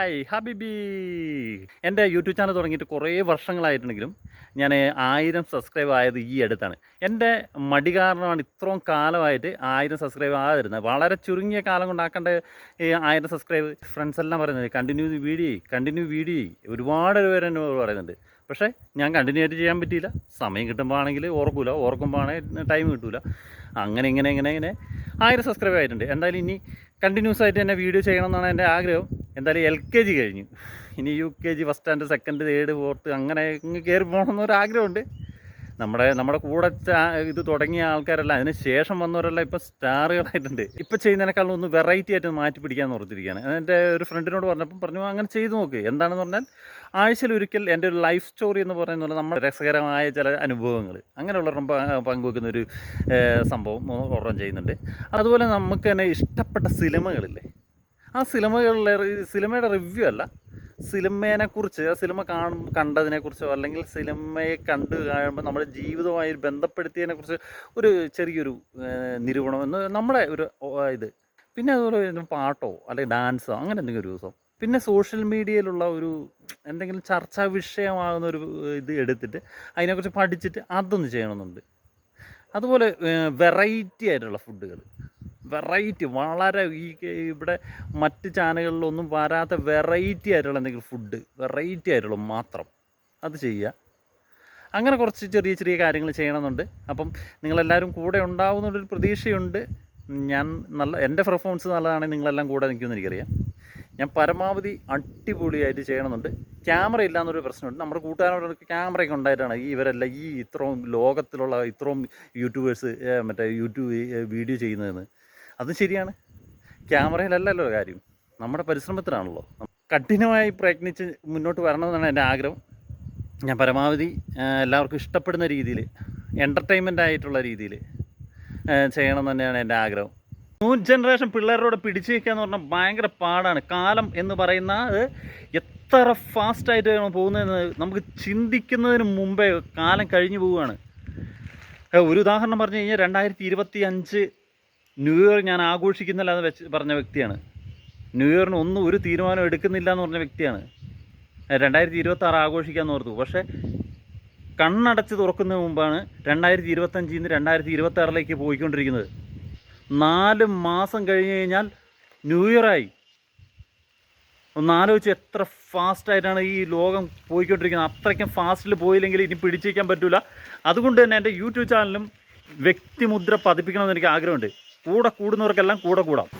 Hi ഹബിബി. എന്റെ YouTube channel തുടങ്ങിയിട്ട് കുറേ വർഷങ്ങളായിട്ടുണ്ടെങ്കിലും ഞാൻ ആയിരം സബ്സ്ക്രൈബ് ആയത് ഈ അടുത്താണ്. എന്റെ മടി കാരണമാണ് ഇത്രയും കാലമായിട്ട് ആയിരം സബ്സ്ക്രൈബ് ആകാതിരുന്നത്. വളരെ ചുരുങ്ങിയ കാലം കൊണ്ടാക്കേണ്ട ഈ ആയിരം സബ്സ്ക്രൈബ്. ഫ്രണ്ട്സ് എല്ലാം പറയുന്നത് കണ്ടിന്യൂ വീഡിയോ കണ്ടിന്യൂ വീഡിയോ ഒരുപാട് പേര് എന്നോട് പറയുന്നുണ്ട്. പക്ഷേ ഞാൻ കണ്ടിന്യൂ ആയിട്ട് ചെയ്യാൻ പറ്റിയില്ല. സമയം കിട്ടുമ്പോഴാണെങ്കിൽ ആണെങ്കിൽ ഓർക്കൂല. ഓർക്കുമ്പോൾ ആണെങ്കിൽ ടൈം കിട്ടൂല. അങ്ങനെ ഇങ്ങനെ ഇങ്ങനെ ഇങ്ങനെ ആയിരം സബ്സ്ക്രൈബ് ആയിട്ടുണ്ട്. എന്തായാലും ഇനി കണ്ടിന്യൂസ് ആയിട്ട് തന്നെ വീഡിയോ ചെയ്യണം എന്നാണ് എന്റെ ആഗ്രഹം. എന്തായാലും എൽ കെ ജി കഴിഞ്ഞു. ഇനി U K G first stand second third fourth അങ്ങനെ ഇങ്ങ് കയറി പോകണമെന്നൊരാഗ്രഹമുണ്ട് നമ്മുടെ നമ്മുടെ കൂടെ ഇത് തുടങ്ങിയ ആൾക്കാരല്ല അതിന് ശേഷം വന്നവരെല്ലാം ഇപ്പം സ്റ്റാറുകളായിട്ടുണ്ട്. ഇപ്പം ചെയ്യുന്നതിനേക്കാളും ഒന്ന് വെറൈറ്റി ആയിട്ട് മാറ്റി പിടിക്കാമെന്ന് ഓർത്തിരിക്കുകയാണ്. എന്റെ ഒരു ഫ്രണ്ടിനോട് പറഞ്ഞപ്പം പറഞ്ഞു അങ്ങനെ ചെയ്തു നോക്ക്. എന്താണെന്ന് പറഞ്ഞാൽ ആഴ്ചയിൽ ഒരിക്കൽ എന്റെ ഒരു ലൈഫ് സ്റ്റോറി എന്ന് പറയുന്നത് നമ്മുടെ രസകരമായ ചില അനുഭവങ്ങൾ. അങ്ങനെയുള്ള പങ്കുവെക്കുന്ന ഒരു സംഭവം ഓർമ്മ ചെയ്യുന്നുണ്ട്. അതുപോലെ നമുക്ക് തന്നെ ഇഷ്ടപ്പെട്ട സിനിമകളില്ലേ? ആ സിനിമകളിലെ സിനിമയുടെ റിവ്യൂ അല്ല. സിനിമേനെ കുറിച്ച് ആ സിനിമ കാണും കണ്ടതിനെ കുറിച്ചോ അല്ലെങ്കിൽ സിനിമയെ കണ്ടു കാണുമ്പോൾ നമ്മുടെ ജീവിതവുമായി ബന്ധപ്പെടുത്തിയതിനെ കുറിച്ച് ഒരു ചെറിയൊരു നിരൂപണം എന്ന് നമ്മുടെ ഒരു ഇത്. പിന്നെ അതുപോലെ പാട്ടോ അല്ലെങ്കിൽ ഡാൻസോ അങ്ങനെ എന്തെങ്കിലും ഒരു ദിവസം. പിന്നെ സോഷ്യൽ മീഡിയയിലുള്ള ഒരു എന്തെങ്കിലും ചർച്ചാ വിഷയമാകുന്ന ഒരു ഇത് എടുത്തിട്ട് അതിനെക്കുറിച്ച് പഠിച്ചിട്ട് അതൊന്ന് ചെയ്യണമെന്നുണ്ട്. അതുപോലെ വെറൈറ്റി ആയിട്ടുള്ള ഫുഡുകൾ. വെറൈറ്റി വളരെ ഈ ഇവിടെ മറ്റ് ചാനലുകളിലൊന്നും വരാത്ത വെറൈറ്റി ആയിട്ടുള്ള എന്തെങ്കിലും ഫുഡ് വെറൈറ്റി ആയിട്ടുള്ള മാത്രം അത് ചെയ്യുക. അങ്ങനെ കുറച്ച് ചെറിയ ചെറിയ കാര്യങ്ങൾ ചെയ്യണമെന്നുണ്ട്. അപ്പം നിങ്ങളെല്ലാവരും കൂടെ ഉണ്ടാവുന്നൊരു പ്രതീക്ഷയുണ്ട്. ഞാൻ നല്ല എന്റെ പെർഫോമൻസ് നല്ലതാണെങ്കിൽ നിങ്ങളെല്ലാം കൂടെ നിൽക്കുമെന്ന് എനിക്കറിയാം. ഞാൻ പരമാവധി അടിപൊളിയായിട്ട് ചെയ്യണമെന്നുണ്ട്. ക്യാമറ ഇല്ലാന്നൊരു പ്രശ്നമുണ്ട്. നമ്മുടെ കൂട്ടുകാരോടൊക്കെ ക്യാമറയൊക്കെ ഉണ്ടായിട്ടാണ് ഈ ഇവരെല്ലാം ഈ ഇത്രയും ലോകത്തിലുള്ള ഇത്രയും യൂട്യൂബേഴ്സ് മറ്റേ യൂട്യൂബ് വീഡിയോ ചെയ്യുന്നതെന്ന്. അതും ശരിയാണ്. ക്യാമറയിലല്ലല്ലോ കാര്യം. നമ്മുടെ പരിശ്രമത്തിലാണല്ലോ. കഠിനമായി പ്രയത്നിച്ച് മുന്നോട്ട് വരണമെന്നാണ് എന്റെ ആഗ്രഹം. ഞാൻ പരമാവധി എല്ലാവർക്കും ഇഷ്ടപ്പെടുന്ന രീതിയിൽ എന്റർടൈൻമെന്റ് ആയിട്ടുള്ള രീതിയിൽ ചെയ്യണം തന്നെയാണ് എന്റെ ആഗ്രഹം. ന്യൂ ജനറേഷൻ പിള്ളേരോട് പിടിച്ചു നിൽക്കുക എന്ന് പറഞ്ഞാൽ ഭയങ്കര പാടാണ്. കാലം എന്ന് പറയുന്നത് എത്ര ഫാസ്റ്റായിട്ട് പോകുന്നതെന്ന് നമുക്ക് ചിന്തിക്കുന്നതിന് മുമ്പേ കാലം കഴിഞ്ഞു പോവുകയാണ്. ഒരു ഉദാഹരണം പറഞ്ഞു കഴിഞ്ഞാൽ രണ്ടായിരത്തി ഇരുപത്തി അഞ്ച് ന്യൂ ഇയർ ഞാൻ ആഘോഷിക്കുന്നില്ല എന്ന് വെച്ച് പറഞ്ഞ വ്യക്തിയാണ്. ന്യൂ ഇയറിന് ഒന്നും ഒരു തീരുമാനം എടുക്കുന്നില്ല എന്ന് പറഞ്ഞ വ്യക്തിയാണ്. രണ്ടായിരത്തി ഇരുപത്തി ആറ് ആഘോഷിക്കാമെന്ന് ഓർത്തു. പക്ഷേ കണ്ണടച്ച് തുറക്കുന്നതിന് മുമ്പാണ് രണ്ടായിരത്തി ഇരുപത്തഞ്ചിൽ നിന്ന് രണ്ടായിരത്തി ഇരുപത്തി ആറിലേക്ക് പോയിക്കൊണ്ടിരിക്കുന്നത്. നാല് മാസം കഴിഞ്ഞ് കഴിഞ്ഞാൽ ന്യൂ ഇയറായി ഒന്ന് ആലോചിച്ച് എത്ര ഫാസ്റ്റായിട്ടാണ് ഈ ലോകം പോയിക്കൊണ്ടിരിക്കുന്നത്. അത്രയ്ക്കും ഫാസ്റ്റിൽ പോയില്ലെങ്കിൽ ഇനി പിടിച്ചേക്കാൻ പറ്റില്ല അതുകൊണ്ട് തന്നെ എന്റെ യൂട്യൂബ് ചാനലും വ്യക്തിമുദ്ര പതിപ്പിക്കണമെന്ന് എനിക്ക് ആഗ്രഹമുണ്ട്. കൂടെ കൂടുന്നവർക്കെല്ലാം കൂടെ കൂടാം.